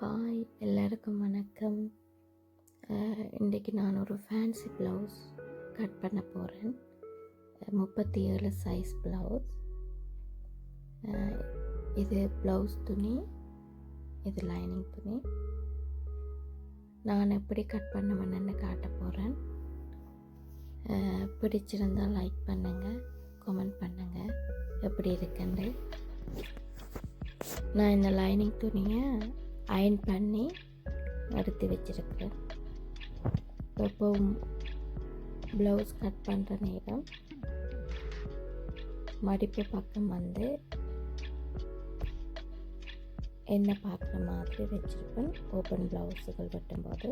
Hi எல்லாருக்கும் வணக்கம். இன்றைக்கு இன்றைக்கி நான் ஒரு ஃபேன்சி ப்ளவுஸ் கட் பண்ண போகிறேன் முப்பத்தி ஏழு சைஸ் ப்ளவுஸ் இது ப்ளவுஸ் துணி இது லைனிங் துணி. நான் எப்படி கட் பண்ணுவேன்னு காட்ட போகிறேன் பிடிச்சிருந்தால் லைக் பண்ணுங்கள் கமெண்ட் பண்ணுங்கள் எப்படி இருக்குன்னு. நான் இந்த லைனிங் துணியை அயன் பண்ணி எடுத்து வச்சிருக்கிறேன் இப்போ ப்ளவுஸ் கட் பண்ணுற நேரம் மடிப்பு பக்கம் வந்து என்ன பார்க்குற மாதிரி வச்சுருப்பேன். ஓப்பன் ப்ளவுஸுகள் வெட்டும்போது.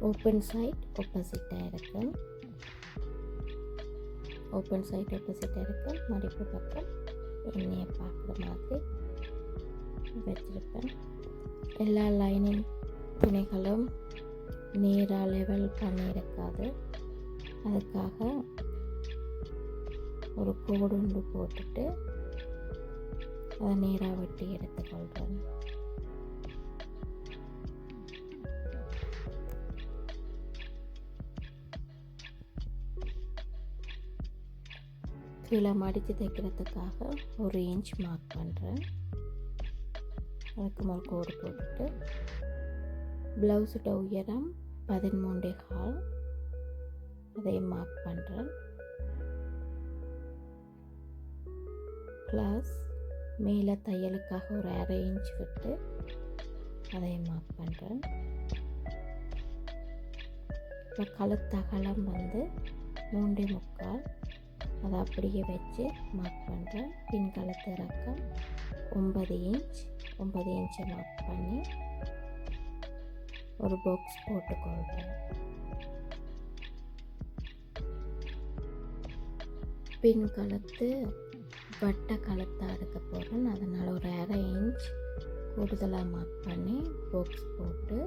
ஓப்பன் சைட் ஆப்போசிட்டாக இருக்கும். ஓப்பன் சைட் ஆப்போசிட்டாக இருக்கும். மடிப்பு பக்கம் என்னையை பார்க்குற மாதிரி வச்சுருப்பேன். எல்லா லைனிங் துணிகளும் நேராக லெவல் பண்ணியிருக்காது. அதுக்காக ஒரு கோடு போட்டுட்டு அதை நேராக வெட்டி எடுத்துக்கொள்கிறேன் கீழே மடித்து தைக்கிறதுக்காக ஒரு இன்ச் மார்க் பண்ணுறேன் அதுக்கு மேல் கோடு போட்டுட்டு ப்ளவுஸோட உயரம் பதிமூன்றே கால். அதை மார்க் பண்ணுறேன் ப்ளஸ் மேலே தையலுக்காக ஒரு அரை இன்ச் விட்டு அதை மார்க் பண்ணுறேன் இப்போ கழுத்தகலம் வந்து மூன்றே முக்கால். அதை அப்படியே வச்சு மார்க் பண்ணுறேன் பின் கழுத்து இறக்கம் ஒன்பது இன்ச் ஒன்பது இன்ச்சை மார்க் பண்ணி ஒரு பாக்ஸ் போட்டுக்கொள்கிறேன் பின் கழுத்து வட்ட கழுத்தாக எடுக்க போகிறேன் அதனால் ஒரு அரை இன்ச் கூடுதலாக மார்க் பண்ணி பாக்ஸ் போட்டு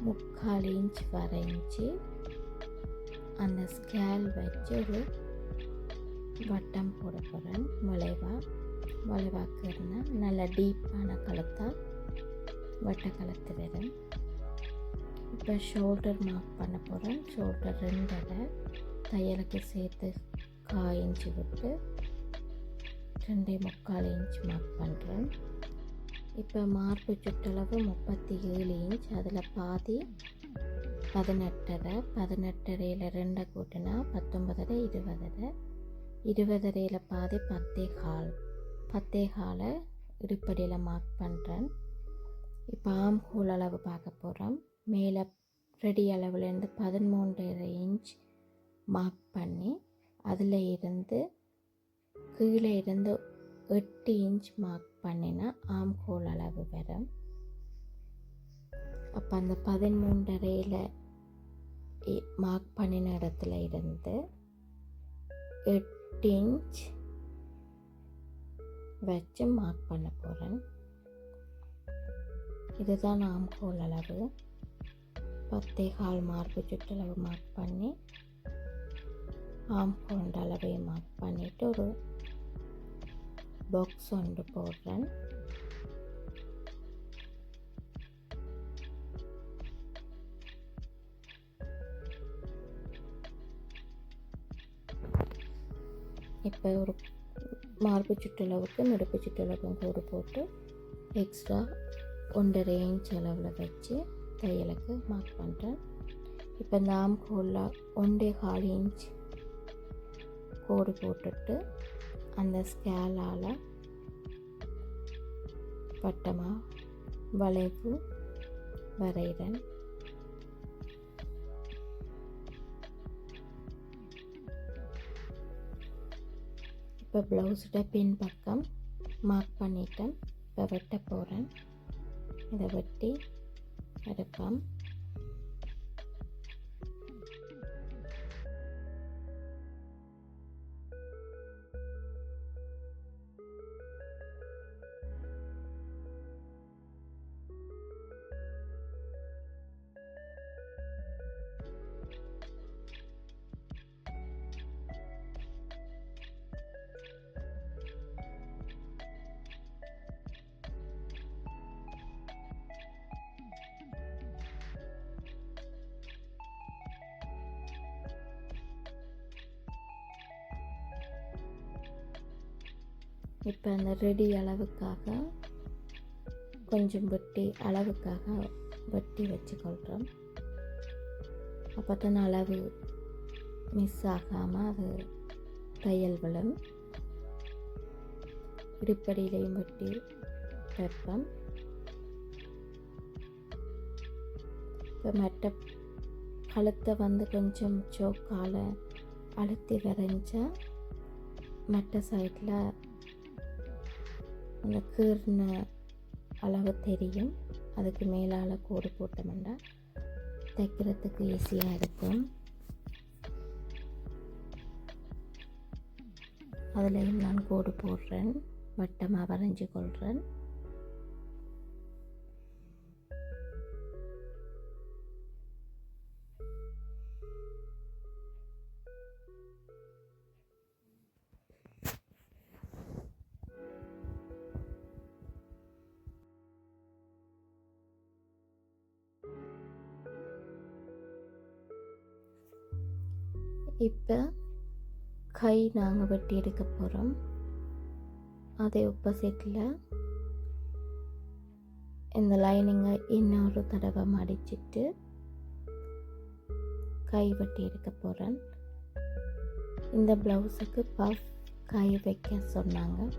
முக்கால் இன்ச் வரைஞ்சி அந்த ஸ்கேல் வச்சு ஒரு வட்டம் போட போகிறேன் வளைவாக வளைவாக்குறதுனா நல்ல டீப்பான கழுத்தாக வட்ட கழுத்து வரும் இப்போ ஷோல்டர் மார்க் பண்ண போகிறேன் ஷோல்டர் ரெண்டரை தையலுக்கு சேர்த்து கால் இன்ச்சு விட்டு ரெண்டே முக்கால் இன்ச் மார்க் பண்ணுறேன் இப்போ மார்பு சுற்றளவு முப்பத்தி ஏழு இன்ச். அதில் பாதி பதினெட்டரை பதினெட்டரையில் ரெண்டை கூட்டினா பத்தொன்பதரை இருபதரை இருபதரையில் பாதி பத்தே கால். பத்தே காலை இடுப்படியில் மார்க் பண்ணுறேன் இப்போ ஆம் ஹோல் அளவு பார்க்க போகிறோம் மேலே ரெடி அளவுலேருந்து பதிமூன்றரை இன்ச் மார்க் பண்ணி அதில் இருந்து கீழே இருந்து எட்டு இன்ச் மார்க் பண்ணினா ஆம் ஹோல் அளவு வரும். அப்போ அந்த பதிமூன்றரையில் மார்க் பண்ணின இடத்துல இருந்து எட்டு இன்ச் வச்சு மார்க் பண்ண போகிறேன் இதுதான் ஆம் ஹோல் அளவு. பத்தே கால் மார்பு சுற்றளவு மார்க் பண்ணி ஆம் கொண்ட அளவை மார்க் பண்ணிவிட்டு ஒரு பாக்ஸ் ஒன்று போடுறேன். இப்போ ஒரு மார்பு சுற்றளவுக்கு நடுப்பு சுற்றளவுக்கும் கோடு போட்டு எக்ஸ்ட்ரா ஒன்றரை இன்ச் அளவில் வச்சு தையலுக்கு மார்க் பண்ணுறேன் இப்போ இந்த ஆம் ஹோலில் ஒன்றே கால் இன்ச் கோடு போட்டுட்டு அந்த ஸ்கேலால் வட்டமாக வளைவு வரைகிறேன். இப்போ ப்ளவுஸோட பின் பக்கம் மார்க் பண்ணிட்டேன். இப்போ வெட்ட போகிறேன் இதை வெட்டி எடுப்பேன் இப்போ அந்த ரெடி அளவுக்காக கொஞ்சம் வெட்டி அளவுக்காக வெட்டி வச்சுக்கொள்கிறோம். அப்போ தான் அளவு மிஸ் ஆகாமல் அது தையல் விழும் இடுப்படியிலையும் வெட்டி வைப்போம். இப்போ மற்ற கழுத்தை வந்து கொஞ்சம் சோக்கால் அழுத்தி விரைஞ்சால் மற்ற சைடில் அந்த கீர்ன அளவு தெரியும். அதுக்கு மேலால் கோடு போட்டோம்னா தைக்கிறதுக்கு ஈஸியாக இருக்கும். அதுலேயும் நான் கோடு போடுறேன். வட்டமாக வரைஞ்சி கொள்கிறேன் இப்போ கை நாங்கள் வெட்டி எடுக்க போகிறோம் அதே ஒப்போசிட்டில் இந்த லைனிங்கை இன்னொரு தடவை மடிச்சிட்டு கை வெட்டி எடுக்க போகிறேன் இந்த ப்ளவுஸுக்கு பஃப் கை வைக்க சொன்னாங்க.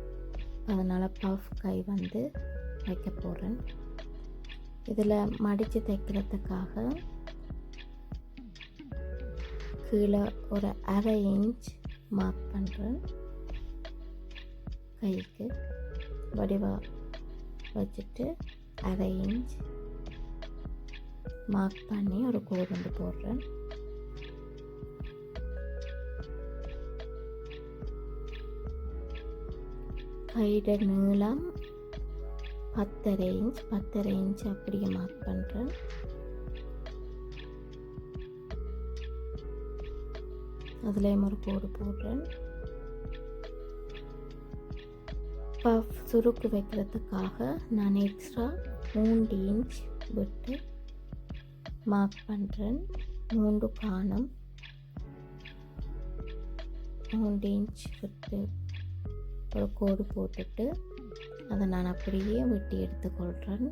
அதனால் பஃப் கை வந்து வைக்க போகிறேன் இதில் மடித்து தைக்கிறதுக்காக கீழே ஒரு அரை இன்ச் மார்க் பண்ணுறேன் கைக்கு வடிவாக வச்சுட்டு அரை இன்ச் மார்க் பண்ணி ஒரு கோடு வந்து போடுறேன். கையிட நீளம் பத்தரை இன்ச் பத்தரை இன்ச் அப்படியே மார்க் பண்ணுறேன் அதுலேயும் ஒரு கோடு போடுறேன். பஃப் சுருக்கு வைக்கிறதுக்காக நான் எக்ஸ்ட்ரா மூன்று இன்ச் விட்டு மார்க் பண்ணுறேன் மூன்று காணம். மூன்று இன்ச் விட்டு ஒரு கோடு போட்டுட்டு அதை நான் அப்படியே வெட்டி எடுத்துக்கொள்கிறேன்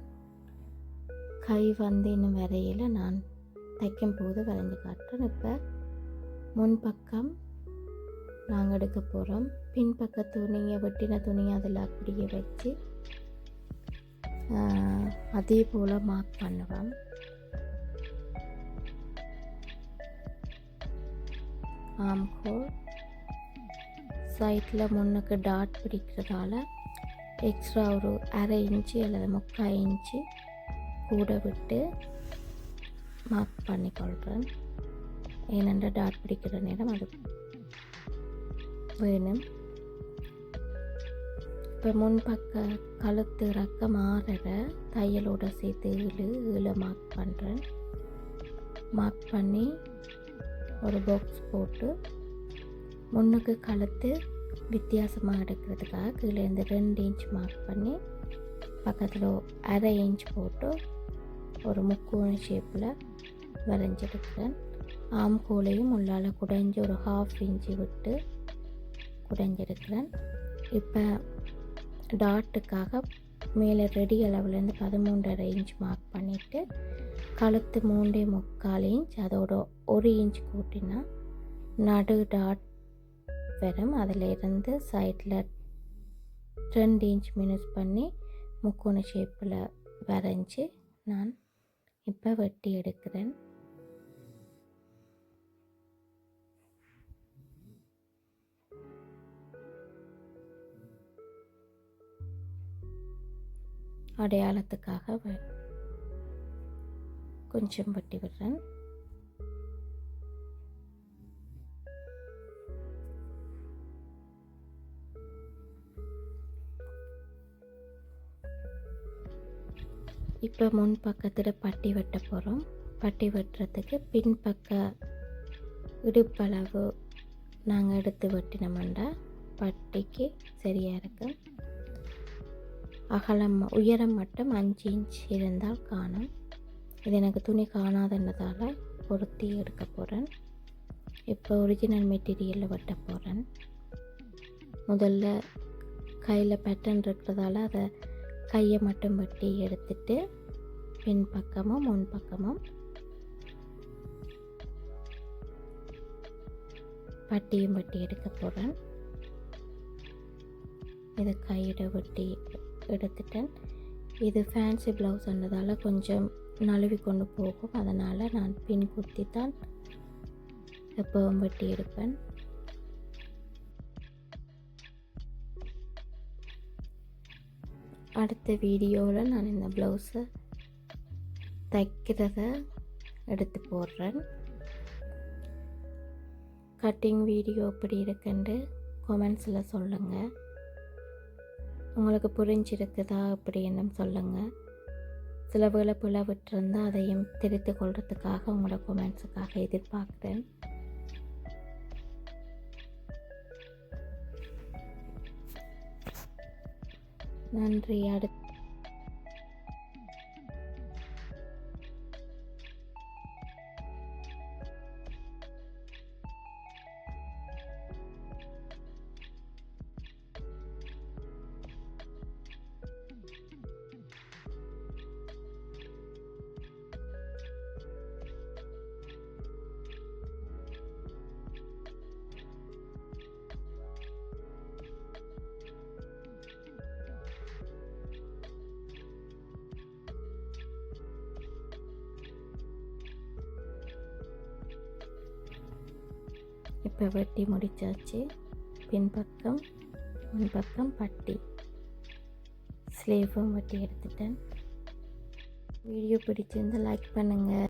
கை வந்து இன்னும் வரையில் நான் தைக்கும் போது வரைஞ்சு காட்டுறேன். இப்போ முன்பக்கம் நாங்கள் எடுக்க போகிறோம் பின்பக்க துணியை வெட்டின துணியை அதில் அப்படியே வச்சு அதே போல் மார்க் பண்ணுவோம். ஆம்கோல் சைட்டில் முன்னுக்கு டாட் பிடிக்கிறதால எக்ஸ்ட்ரா ஒரு அரை இன்ச்சு அல்லது முக்கால் இன்ச்சு கூட விட்டு மார்க் பண்ணிக்கொள்கிறேன் ஏனென்றால் டார்க் பிடிக்கிற நேரம் அது. வேணும். இப்போ முன்பக்க கழுத்து ரக்கம் ஆறர தையலோட சேர்த்து ஏழு ஏழு மார்க் பண்ணுறேன் மார்க் பண்ணி ஒரு பாக்ஸ் போட்டு முன்னுக்கு கழுத்து வித்தியாசமாக எடுக்கிறதுக்காக கீழே இருந்து ரெண்டு இன்ச் மார்க் பண்ணி பக்கத்தில் அரை இன்ச் போட்டு ஒரு முக்கோண ஷேப்பில் வரைஞ்செடுக்கிறேன் ஆம்கோலையும் உள்ளால் குடைஞ்சி ஒரு ஹாஃப் இன்ச்சு விட்டு குடைஞ்சிருக்கிறேன். இப்போ டாட்டுக்காக மேலே ரெடி அளவுலேருந்து பதிமூன்றரை இன்ச் மார்க் பண்ணிவிட்டு கழுத்து மூன்றே முக்கால் இன்ச் அதோட ஒரு இன்ச் கூட்டினா நடு டாட் வரும். அதில் இருந்து சைடில் ரெண்டு இன்ச் மினிஸ் பண்ணி முக்கோண ஷேப்பில் வரைஞ்சி நான் இப்போ வெட்டி எடுக்கிறேன். அடையாளத்துக்காக கொஞ்சம் பட்டி விடுறேன். இப்போ முன் பக்கத்தில் பட்டி வெட்ட போகிறோம் பட்டி வெட்டுறதுக்கு பின்பக்க இடுப்பளவு நாங்கள் எடுத்து வெட்டினோம்னா பட்டிக்கு சரியாக இருக்கும் அகலம் உயரம் மட்டும் அஞ்சு இன்ச் இருந்தால் காணும். இது எனக்கு துணி காணாதன்றதால் பொருத்தி எடுக்க போகிறேன் இப்போ ஒரிஜினல் மெட்டீரியலில் வெட்ட போகிறேன் முதல்ல கையில் பேட்டர்ன் இருக்கிறதால அதை கையை மட்டும் வெட்டி எடுத்துட்டு பின் பக்கமும் முன் பக்கமும் பட்டியும் வெட்டி எடுக்க போகிறேன் இதை கையிட வெட்டி எடுத்துட்டேன். இது ஃபேன்சி ப்ளவுஸ்ன்றதால கொஞ்சம் நழுவி கொண்டு போகும். அதனால் நான் பின் குத்தி தான் எப்பவும் வெட்டி எடுப்பேன். அடுத்த வீடியோவில் நான் இந்த ப்ளவுஸை தைக்கிறத எடுத்து போடுறேன். கட்டிங் வீடியோ எப்படி இருக்குன்ட்டு கொமெண்ட்ஸில் சொல்லுங்கள் உங்களுக்கு புரிஞ்சிருக்குதா அப்படின்னு சொல்லுங்கள் சில வேளை பிள்ளை அதையும் தெரித்து கொள்றதுக்காக உங்களோட கொமெண்ட்ஸுக்காக எதிர்பார்க்குறேன். நன்றி. அடுத்து இப்போ வெட்டி முடித்தாச்சு பின்பக்கம் முன்பக்கம் பட்டி. ஸ்லீவும் வெட்டி எடுத்துட்டேன். வீடியோ பிடிச்சிருந்து லைக் பண்ணுங்கள்